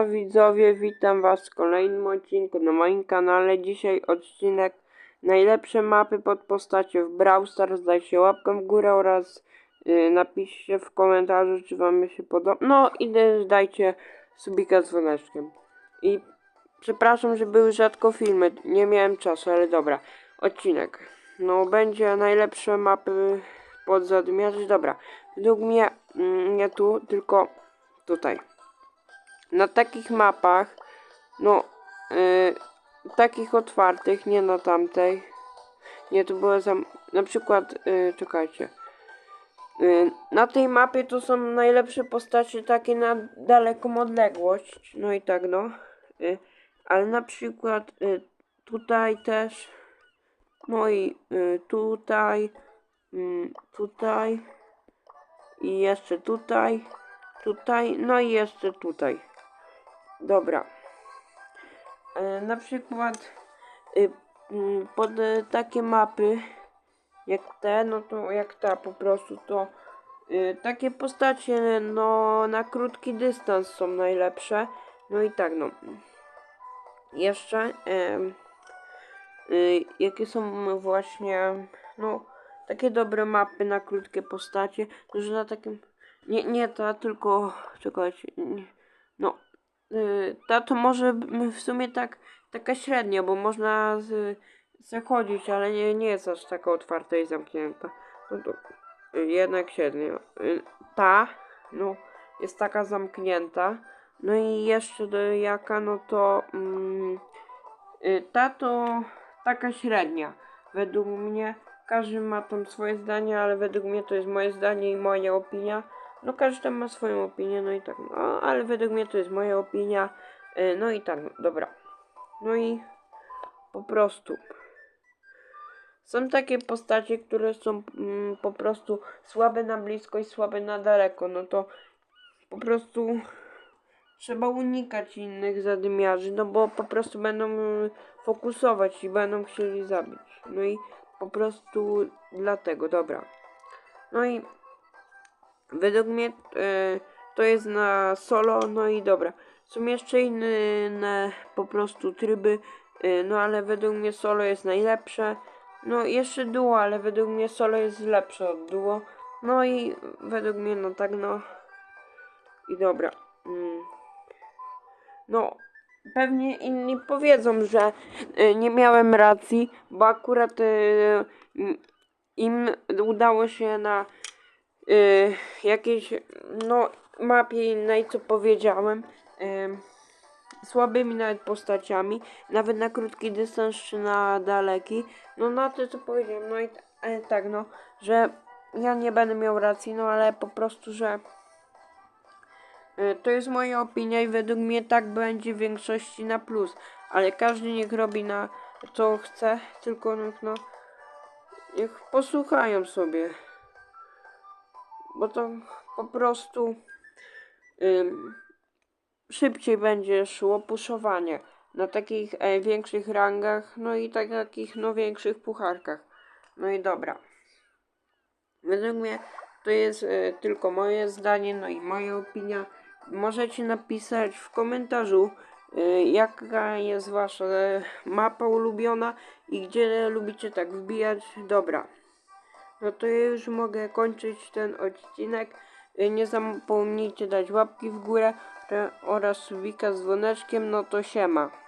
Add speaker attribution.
Speaker 1: Widzowie, witam was w kolejnym odcinku na moim kanale. Dzisiaj odcinek najlepsze mapy pod postacią w Brawl Stars. Dajcie łapkę w górę oraz yy, napiszcie w komentarzu, czy wam się podoba. No i też dajcie subika z dzwoneczkiem. I przepraszam, że były rzadko filmy, nie miałem czasu, ale dobra. Odcinek. No będzie najlepsze mapy pod zadmiarzy. Dobra, według mnie mm, nie tu, tylko tutaj na takich mapach, no, yy, takich otwartych, nie na tamtej. Nie, to było za, na przykład, yy, czekajcie. Yy, na tej mapie to są najlepsze postacie takie na daleką odległość, no i tak no. Yy, ale na przykład yy, tutaj też, no i yy, tutaj, yy, tutaj i jeszcze tutaj, tutaj, no i jeszcze tutaj. Dobra. E, na przykład y, mm, pod e, takie mapy jak te, no to jak ta po prostu to y, takie postacie no na krótki dystans są najlepsze. No i tak no. Jeszcze y, jakie są właśnie no takie dobre mapy na krótkie postacie, że na takim nie, nie ta, tylko czekajcie, nie, no Y, ta to może w sumie tak taka średnia, bo można z, zachodzić, ale nie, nie jest aż taka otwarta i zamknięta. No to y, jednak średnia. Y, ta, no, jest taka zamknięta. No i jeszcze do jaka, no to mm, ta to taka średnia. Według mnie każdy ma tam swoje zdanie, ale według mnie to jest moje zdanie i moja opinia. No każdy tam ma swoją opinię, no i tak, no, ale według mnie to jest moja opinia. E, no i tak, dobra. No i po prostu. Są takie postacie, które są mm, po prostu słabe na blisko i słabe na daleko. No to po prostu trzeba unikać innych zadymiarzy, no bo po prostu będą mm, fokusować i będą chcieli zabić. No i po prostu dlatego, dobra. No i Według mnie e, to jest na solo, no i dobra. Są jeszcze inne po prostu tryby, e, no ale według mnie solo jest najlepsze. No jeszcze duo, ale według mnie solo jest lepsze od duo. No i według mnie no tak no. I dobra. Mm. No, pewnie inni powiedzą, że y, nie miałem racji, bo akurat y, im udało się na y, jakiejś no, mapie innej, co powiedziałem. Y, słabymi nawet postaciami, nawet na krótki dystans czy na daleki. No na to co powiedziałem, no i e, tak no, że ja nie będę miał racji, no ale po prostu, że y, to jest moja opinia i według mnie tak będzie w większości na plus, ale każdy niech robi na co chce, tylko no niech posłuchają sobie bo to po prostu ym, szybciej będzie szło puszowanie na takich e, większych rangach, no i tak takich no większych pucharkach. No i dobra. Według mnie to jest e, tylko moje zdanie, no i moja opinia. Możecie napisać w komentarzu, e, jaka jest wasza e, mapa ulubiona i gdzie lubicie tak wbijać. Dobra. No to ja już mogę kończyć ten odcinek. Y, nie zapomnijcie dać łapki w górę oraz subika z dzwoneczkiem. No to siema.